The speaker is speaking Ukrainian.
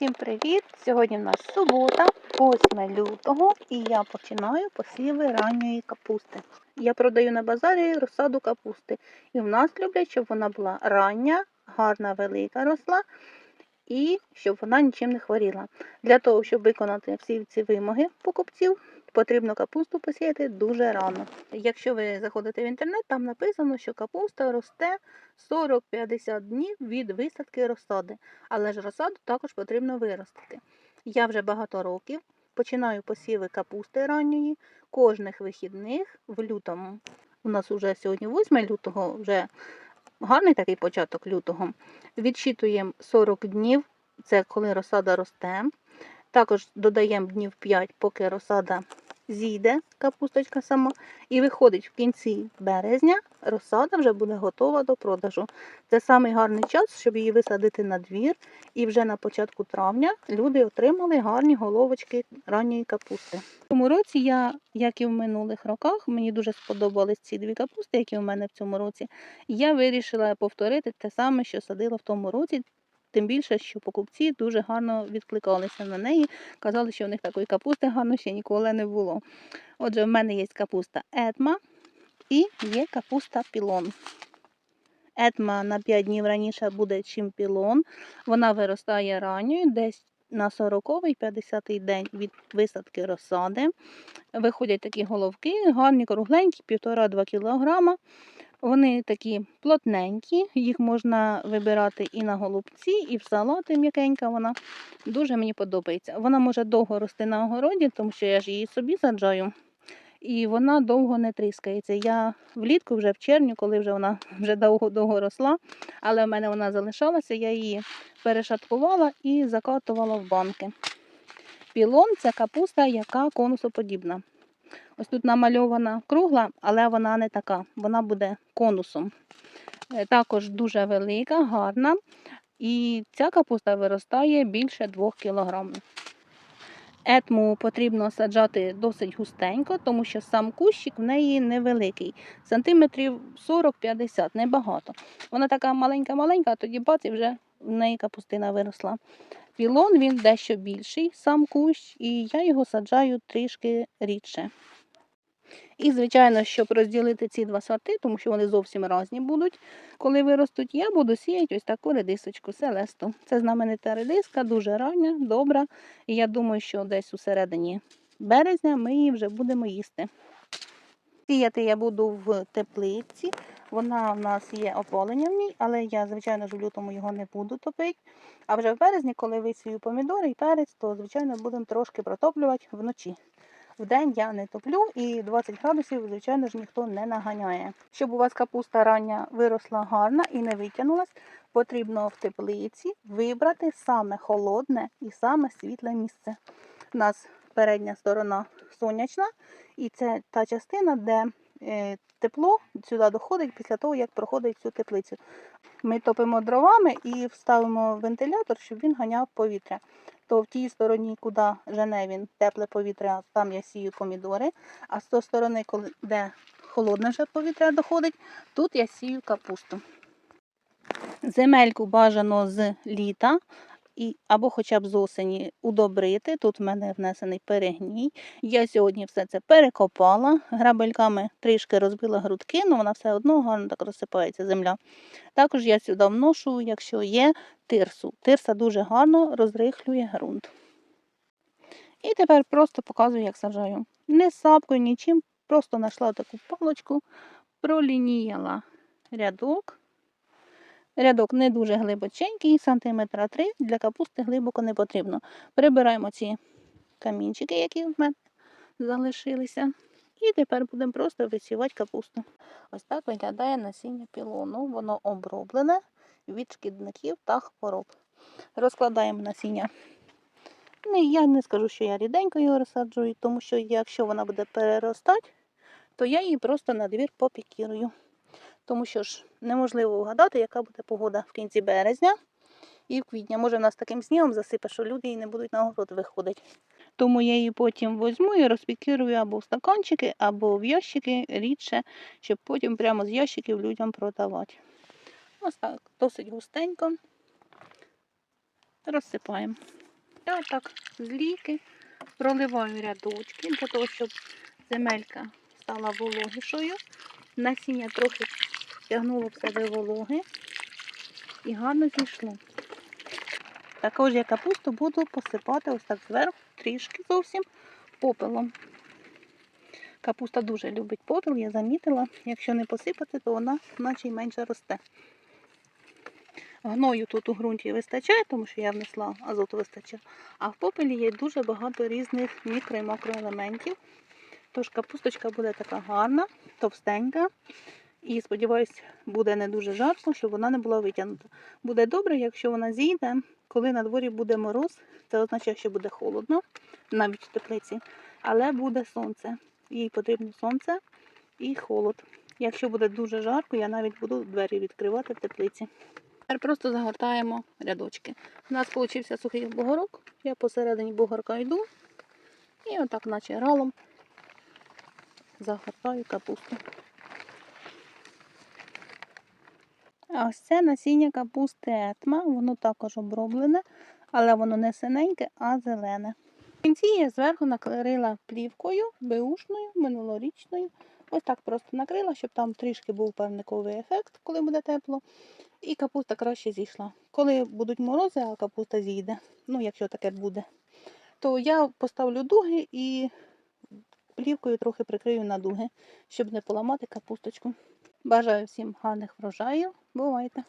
Всім привіт! Сьогодні в нас субота, 8 лютого, і я починаю посіви ранньої капусти. Я продаю на базарі розсаду капусти. І в нас люблять, щоб вона була рання, гарна, велика росла і щоб вона нічим не хворіла. Для того, щоб виконати всі ці вимоги покупців, потрібно капусту посіяти дуже рано. Якщо ви заходите в інтернет, там написано, що капуста росте 40-50 днів від висадки розсади. Але ж розсаду також потрібно виростити. Я вже багато років починаю посіви капусти ранньої кожних вихідних в лютому. У нас вже сьогодні 8 лютого, вже гарний такий початок лютого. Відчитуємо 40 днів, це коли розсада росте. Також додаємо днів 5, поки розсада зійде, капусточка сама, і виходить в кінці березня, розсада вже буде готова до продажу. Це самий гарний час, щоб її висадити на двір. І вже на початку травня люди отримали гарні головочки ранньої капусти. В цьому році я, як і в минулих роках, мені дуже сподобались ці дві капусти, які у мене в цьому році. Я вирішила повторити те саме, що садила в тому році. Тим більше, що покупці дуже гарно відкликалися на неї, казали, що в них такої капусти гарно ще ніколи не було. Отже, в мене є капуста етма і є капуста пілон. Етма на 5 днів раніше буде, чим пілон. Вона виростає ранньою, десь на 40-й, 50-й день від висадки розсади. Виходять такі головки, гарні, кругленькі, 1,5-2 кг. Вони такі плотненькі, їх можна вибирати і на голубці, і в салати м'якенька вона. Дуже мені подобається. Вона може довго рости на огороді, тому що я ж її собі саджаю. І вона довго не тріскається. Я влітку, вже в червні, коли вже вона вже довго-довго росла, але в мене вона залишалася, я її перешаткувала і закатувала в банки. Пілон це капуста, яка конусоподібна. Ось тут намальована кругла, але вона не така, вона буде конусом. Е, Також дуже велика, гарна. І ця капуста виростає більше 2 кг. Етму потрібно саджати досить густенько, тому що сам кущик в неї невеликий. Сантиметрів 40-50, небагато. Вона така маленька-маленька, а тоді бац, і вже в неї капустина виросла. Пілон він дещо більший, сам кущ, і я його саджаю трішки рідше. І, звичайно, щоб розділити ці два сорти, тому що вони зовсім різні будуть, коли виростуть, я буду сіяти ось таку редисочку селесту. Це знаменита редиска, дуже рання, добра. І я думаю, що десь у середині березня ми її вже будемо їсти. Сіяти я буду в теплиці. Вона в нас є опалення в ній, але я, звичайно ж, в лютому його не буду топити. А вже в березні, коли висію помідори і перець, то, звичайно, будемо трошки протоплювати вночі. Вдень я не топлю і 20 градусів, звичайно ж, ніхто не наганяє. Щоб у вас капуста рання виросла гарна і не витягнулась, потрібно в теплиці вибрати саме холодне і саме світле місце. У нас передня сторона сонячна, і це та частина, де е, тепло сюди доходить після того, як проходить цю теплицю. Ми топимо дровами і вставимо вентилятор, щоб він ганяв повітря. То в тій стороні, куди жене він тепле повітря, там я сію помідори, а з тої сторони, коли де холодне вже повітря доходить, тут я сію капусту. Земельку бажано з літа і, або хоча б з осені удобрити. Тут в мене внесений перегній. Я сьогодні все це перекопала, грабельками трішки розбила грудки, але вона все одно гарно так розсипається земля. Також я сюди вношу, якщо є тирсу. Тирса дуже гарно розрихлює ґрунт. І тепер просто показую, як саджаю. Не сапкою, нічим, просто знайшла таку палочку, пролініяла рядок. Рядок не дуже глибоченький, сантиметра 3, для капусти глибоко не потрібно. Прибираємо ці камінчики, які в мене залишилися. І тепер будемо просто висівати капусту. Ось так виглядає насіння пілону. Воно оброблене від шкідників та хвороб. Розкладаємо насіння. Я не скажу, що я ріденько його розсаджую, тому що якщо вона буде переростати, то я її просто на двір попікірую. Тому що ж неможливо вгадати, яка буде погода в кінці березня і в квітня. Може, нас таким снігом засипе, що люди і не будуть на город виходити. Тому я її потім возьму і розпікірую або в стаканчики, або в ящики рідше, щоб потім прямо з ящиків людям продавати. Ось так, досить густенько розсипаємо. Я отак з ліки проливаю рядочки для того, щоб земелька стала вологішою. Насіння трохи втягнуло в себе вологи і гарно зійшло. Також я капусту буду посипати ось так зверху, трішки зовсім попелом. Капуста дуже любить попіл, я замітила. Якщо не посипати, то вона наче й менше росте. Гною тут у ґрунті вистачає, тому що я внесла азоту вистачає. А в попелі є дуже багато різних мікро і макроелементів. Тож капусточка буде така гарна, товстенька. І сподіваюсь, буде не дуже жарко, щоб вона не була витягнута. Буде добре, якщо вона зійде, коли на дворі буде мороз, це означає, що буде холодно, навіть в теплиці, але буде сонце. Їй потрібно сонце і холод. Якщо буде дуже жарко, я навіть буду двері відкривати в теплиці. Тепер просто загортаємо рядочки. У нас вийшов сухий бугорок. Я посередині бугорка йду і отак, наче ралом, загортаю капусту. А ось це насіння капусти етма, воно також оброблене, але воно не синеньке, а зелене. В кінці я зверху накрила плівкою беушною, минулорічною. Ось так просто накрила, щоб там трішки був парниковий ефект, коли буде тепло. І капуста краще зійшла. Коли будуть морози, а капуста зійде, ну якщо таке буде, то я поставлю дуги і плівкою трохи прикрию на дуги, щоб не поламати капусточку. Бажаю всім гарних врожаїв. Бувайте!